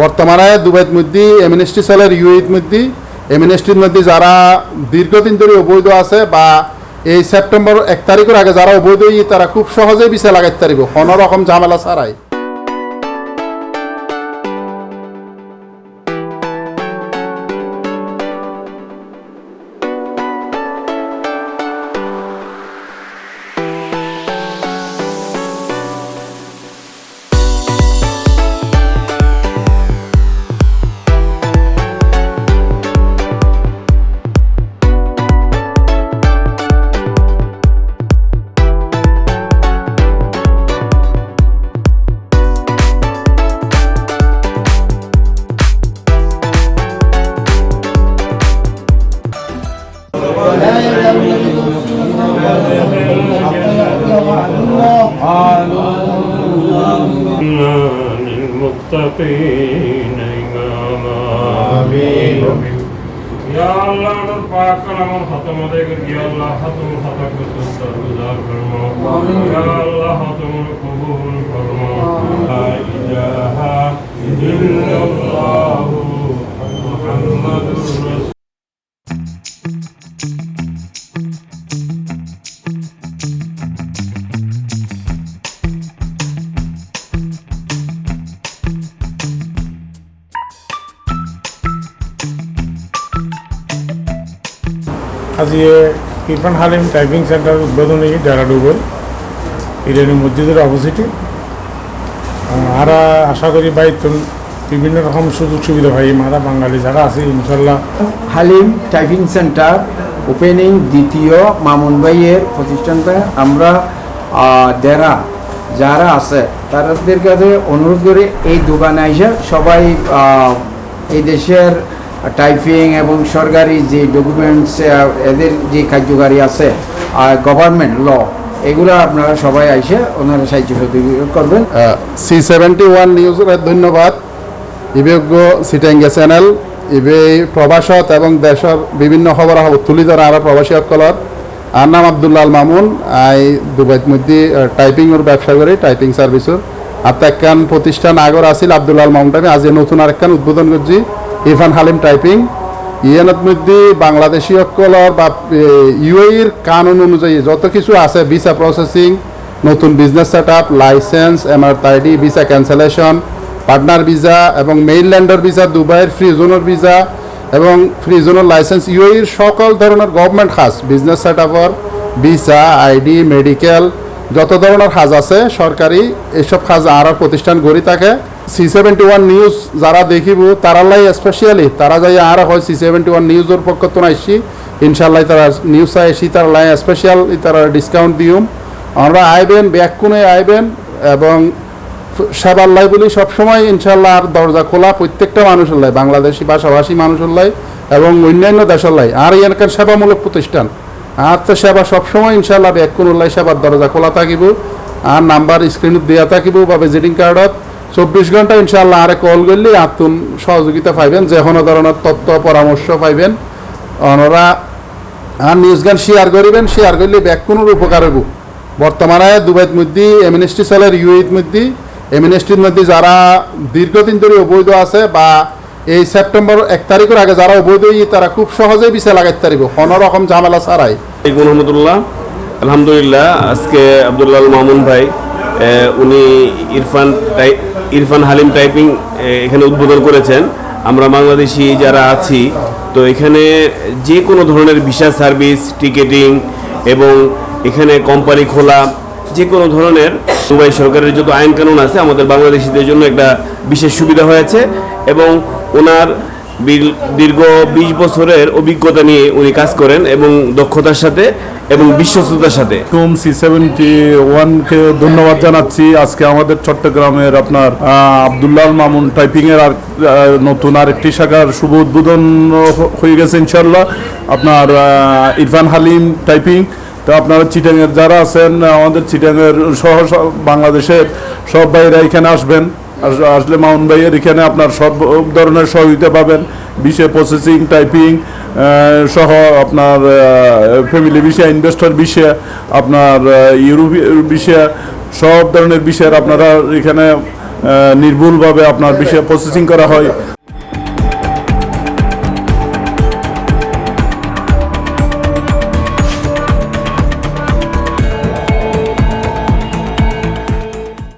বর্তমানে দুবাইত মধ্যে এমএনএসটি সেলের ইউএইত মধ্যে। এমএনএসটির মধ্যে যারা দীর্ঘদিন ধরে অবৈধ আছে বা এই সেপ্টেম্বর এক তারিখের আগে যারা অবৈধ, তারা খুব সহজেই বিছা লাগাইতে পারিব। কোনো রকম ঝামেলা ছাড়াই। पाक हथ मदे करिया हथ हथ को सुस्तर गुजार करो আজকে ইরফান হালিম টাইপিং সেন্টার উদ্বোধনী ডেরাডুবল ইরানি মসজিদের অপোজিটে। আর আশা করি বাইতুন বিভিন্ন রকম সুযোগ সুবিধা পাই মারা বাঙালি যারা আছে ইনশাল্লাহ হালিম টাইপিং সেন্টার ওপেনিং দ্বিতীয় মামুন ভাইয়ের প্রতিষ্ঠানটা আমরা দেরা যারা আছে। তাদের কাছে অনুরোধ করে, এই দোকানে এসে সবাই এই দেশের টাইপিং এবং সরকারি যে ডকুমেন্টস এদের যে কার্যকারী আছে, আর গভর্নমেন্ট ল এগুলো আপনারা সবাই এসে ওনারা সাহায্য সহযোগিতা করবেন। সি সেভেন্টি ওয়ান নিউজের ধন্যবাদ। ইবেজ্ঞ সিটেঙ্গে চ্যানেল, ইবে প্রবাসত এবং দেশের বিভিন্ন খবর তুলি ধরা আর প্রবাসী সকলের আর নাম আব্দুল্লাল মামুন। আই দুবাইত মধ্যে টাইপিংয়ের ব্যবসা করি টাইপিং সার্ভিসের আর তো একখান প্রতিষ্ঠান আগর আছিল আবদুল্লাল মামুন আমি আজ নতুন আরেকখান উদ্বোধন করছি। ইরফান হালিম টাইপিং ইয়েনত মধ্যে বাংলাদেশি সকলের বা ইউএইর কানুন অনুযায়ী যত কিছু আছে ভিসা প্রসেসিং নতুন বিজনেস সেট আপ লাইসেন্স এমআরআইডি ভিসা ক্যান্সেলেশন পার্টনার ভিসা এবং মেইনল্যান্ডার ভিসা দুবাইয়ের ফ্রি জোনের ভিসা এবং ফ্রি জোনের লাইসেন্স ইউএইর সকল ধরনের গভর্নমেন্ট খাস বিজনেস সেট আপর ভিসা আইডি মেডিকেল যত ধরনের কাজ আছে, সরকারি এইসব কাজ আর প্রতিষ্ঠান গড়ি থাকে। সি সেভেন্টি ওয়ান নিউজ যারা দেখিব, তারালাই স্পেশালি তারা যাই আর হয় সি সেভেন্টি ওয়ান নিউজের পক্ষ তো আইসি ইনশাল্লাহ তারা নিউজ আইসি তারা লাই স্পেশাল তারা ডিসকাউন্ট দিউম। আমরা আইবেন ব্যাক কোণে আইবেন, এবং সেবার লাই বলি সবসময় ইনশাল্লাহ আর দরজা খোলা প্রত্যেকটা মানুষের লাই, বাংলাদেশি ভাষাভাষী মানুষের লাই, এবং অন্যান্য দেশের লাই। আর এখানকার সেবামূলক প্রতিষ্ঠান। আর তো সেবা সবসময় ইনশাল্লাহ ব্যাক কোণ লাই সেবার দরজা খোলা থাকিব, আর নাম্বার স্ক্রিনত দেওয়া থাকিব বা ভিজিটিং কার্ডত চব্বিশ ঘণ্টা ইনশাল্লাহ আরে কল করলে আতুন সহযোগিতা পাইবেন, যে কোনো ধরনের তথ্য, পরামর্শ পাইবেন। ওনারা আর নিউজ গান শেয়ার করিবেন শেয়ার করলে ব্যাক কোনোর উপকার হইব। বর্তমানে দুবাইত মধ্যে এমএনএসটি সেলের ইউএইত মধ্যে এমএনএসটির মধ্যে যারা দীর্ঘদিন ধরে অবৈধ আছে বা এই সেপ্টেম্বর এক তারিখের আগে যারা অবৈধ তারা খুব সহজেই বিছা লাগাইতে পারিব, কোনো রকম ঝামেলা ছাড়াই। আলহামদুলিল্লাহ, আজকে আব্দুল্লাহ মামুন ভাই উনি ইরফান ইরফান হালিম টাইপিং এখানে উদ্বোধন করেছেন। আমরা বাংলাদেশি যারা আছি, তো এখানে যে কোনো ধরনের ভিসা সার্ভিস, টিকেটিং এবং এখানে কোম্পানি খোলা, যে কোনো ধরনের দুবাই সরকারের যত আইন কানুন আছে, আমাদের বাংলাদেশিদের জন্য একটা বিশেষ সুবিধা হয়েছে এবং ওনার দীর্ঘ বিশ বছরের অভিজ্ঞতা নিয়ে উনি কাজ করেন এবং দক্ষতার সাথে এবং বিশ্বস্ততার সাথে। টুম সি সেভেন্টি ওয়ানকে ধন্যবাদ জানাচ্ছি। আজকে আমাদের চট্টগ্রামের আপনার আব্দুল্লাহ মামুন টাইপিং এর আর- নতুন আরেকটি শাখার শুভ উদ্বোধন হয়ে গেছে ইনশাল্লাহ আপনার ইরফান হালিম টাইপিং। তো আপনারা চিটাঙের যারা আছেন, আমাদের চিটাঙের সহ বাংলাদেশের সব ভাইরা এখানে আসবেন। আস- আসলে মাউন্ট ভাইয়ের এখানে আপনার সব ধরনের সহযোগিতা পাবেন। বিষয় প্রসেসিং টাইপিং সহ আপনার ফ্যামিলি বিষয় ইনভেস্টর বিষয়ে, আপনার ইউরোপ বিষয়ে, সব ধরনের বিষয়ের আপনারা এখানে নির্ভুলভাবে আপনার বিষয়ে প্রসেসিং করা হয়।